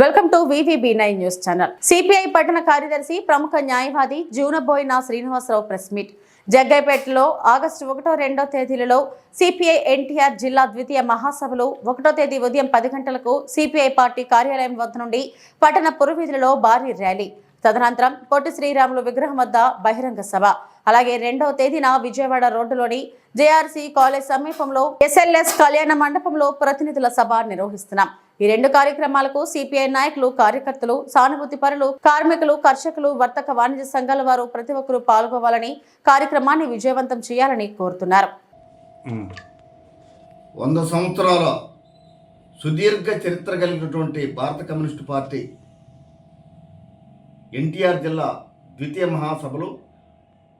Welcome to VVB nine news channel. CPI పట్టణ కార్యదర్శి ప్రముఖ న్యాయవాది జూనబోయిన శ్రీనివాసరావు ప్రెస్ మీట్. జగ్గైపేటలో ఆగస్టు ఒకటో రెండో తేదీలలో సిపిఐ ఎన్టీఆర్ జిల్లా ద్వితీయ మహాసభలు. ఒకటో తేదీ ఉదయం పది గంటలకు సిపిఐ పార్టీ కార్యాలయం వద్ద నుండి పట్టణ పురవీధులలో భారీ ర్యాలీ. తదనంతరం పొట్టి శ్రీరాములు విగ్రహం వద్ద బహిరంగ సభ. అలాగే రెండవ తేదీన విజయవాడ రోడ్డులోని జేఆర్సీ కాలేజ్ సమీపంలో ఎస్ఎల్ఎస్ కళ్యాణ మండపంలో ప్రతినిధుల సభ నిర్వహిస్తున్నాం. ఈ రెండు కార్యక్రమాలకు సిపిఐ నాయకులు కార్యకర్తలు సానుభూతి పరులు కార్మికులు కర్షకులు వర్తక వాణిజ్య సంఘాల వారు ప్రతి ఒక్కరూ పాల్గొవాలని కార్యక్రమాన్ని విజయవంతం చేయాలని కోరుతున్నారు. వంద సంవత్సరాల సుదీర్ఘ చరిత్ర కలిగినటువంటి భారత కమ్యూనిస్టు పార్టీ ఎన్టీఆర్ జిల్లా ద్వితీయ మహాసభలు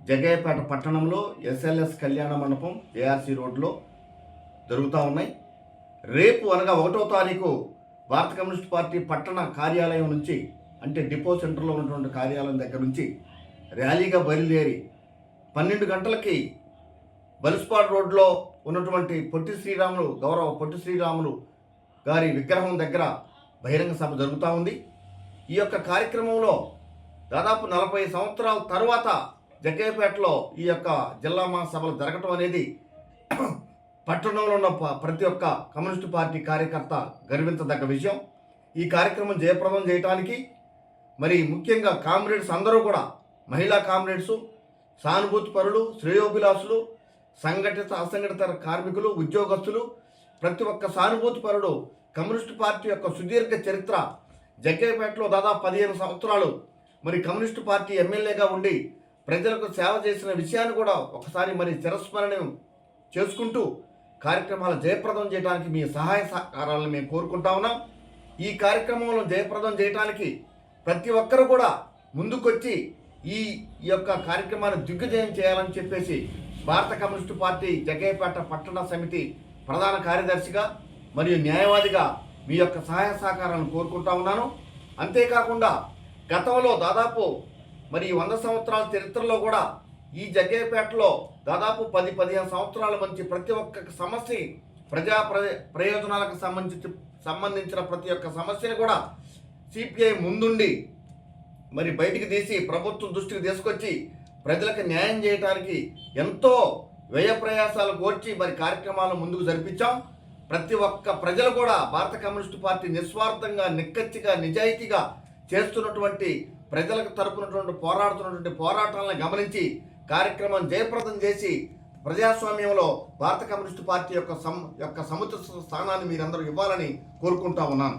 జగయ్యపేట పట్టణంలో ఎస్ఎల్ఎస్ కళ్యాణ మండపం ఏఆర్సీ రోడ్లో జరుగుతూ ఉన్నాయి. రేపు అనగా ఒకటో తారీఖు భారత కమ్యూనిస్ట్ పార్టీ పట్టణ కార్యాలయం నుంచి అంటే డిపో సెంటర్లో ఉన్నటువంటి కార్యాలయం దగ్గర నుంచి ర్యాలీగా బయలుదేరి పన్నెండు గంటలకి బలిస్పాడ్ రోడ్లో ఉన్నటువంటి పొట్టి శ్రీరాములు గౌరవ పొట్టి శ్రీరాములు గారి విగ్రహం దగ్గర బహిరంగ సభ జరుగుతూ ఉంది. ఈ యొక్క కార్యక్రమంలో దాదాపు నలభై సంవత్సరాల తర్వాత జగ్గయ్యపేటలో ఈ యొక్క జిల్లా మహాసభలు జరగటం అనేది పట్టణంలో ఉన్న ప- ప్రతి ఒక్క కమ్యూనిస్టు పార్టీ కార్యకర్త గర్వించదగ్గ విషయం. ఈ కార్యక్రమం జయప్రదం చేయడానికి మరి ముఖ్యంగా కామ్రేడ్స్ అందరూ కూడా మహిళా కామ్రేడ్స్ సానుభూతిపరులు శ్రేయోభిలాషులు సంఘటిత అసంఘటిత కార్మికులు ఉద్యోగస్తులు ప్రతి ఒక్క సానుభూతిపరుడు కమ్యూనిస్టు పార్టీ యొక్క సుదీర్ఘ చరిత్ర జగ్గేపేటలో దాదాపు పదిహేను సంవత్సరాలు మరి కమ్యూనిస్టు పార్టీ ఎమ్మెల్యేగా ఉండి ప్రజలకు సేవ చేసిన విషయాన్ని కూడా ఒకసారి మరి చిరస్మరణం చేసుకుంటూ కార్యక్రమాలు జయప్రదం చేయడానికి మీ సహాయ సహకారాలను మేము కోరుకుంటా ఉన్నాం. ఈ కార్యక్రమంలో జయప్రదం చేయడానికి ప్రతి ఒక్కరు కూడా ముందుకొచ్చి ఈ ఈ యొక్క కార్యక్రమాన్ని దిగ్విజయం చేయాలని చెప్పేసి భారత కమ్యూనిస్టు పార్టీ జగ్గయ్యపేట పట్టణ సమితి ప్రధాన కార్యదర్శిగా మరియు న్యాయవాదిగా మీ యొక్క సహాయ సహకారాలను కోరుకుంటా ఉన్నాను. అంతేకాకుండా గతంలో దాదాపు మరి వంద సంవత్సరాల చరిత్రలో కూడా ఈ జగ్గేపేటలో దాదాపు పది పదిహేను సంవత్సరాల నుంచి ప్రతి ఒక్క సమస్య ప్రజా ప్రయ- ప్రయోజనాలకు సంబంధించి సంబంధించిన ప్రతి ఒక్క సమస్యని కూడా సిపిఐ ముందుండి మరి బయటికి తీసి ప్రభుత్వం దృష్టికి తీసుకొచ్చి ప్రజలకు న్యాయం చేయడానికి ఎంతో వ్యయ ప్రయాసాలు కోర్చి మరి కార్యక్రమాలను ముందుకు జరిపించాం. ప్రతి ఒక్క ప్రజలు కూడా భారత కమ్యూనిస్టు పార్టీ నిస్వార్థంగా నిక్కచ్చిగా నిజాయితీగా చేస్తున్నటువంటి ప్రజలకు తరపునటువంటి పోరాడుతున్నటువంటి పోరాటాలను గమనించి కార్యక్రమం జయప్రదం చేసి ప్రజాస్వామ్యంలో భారత కమ్యూనిస్టు పార్టీ యొక్క సం యొక్క సముచిత స్థానాన్ని మీరందరూ ఇవ్వాలని కోరుకుంటా ఉన్నాను.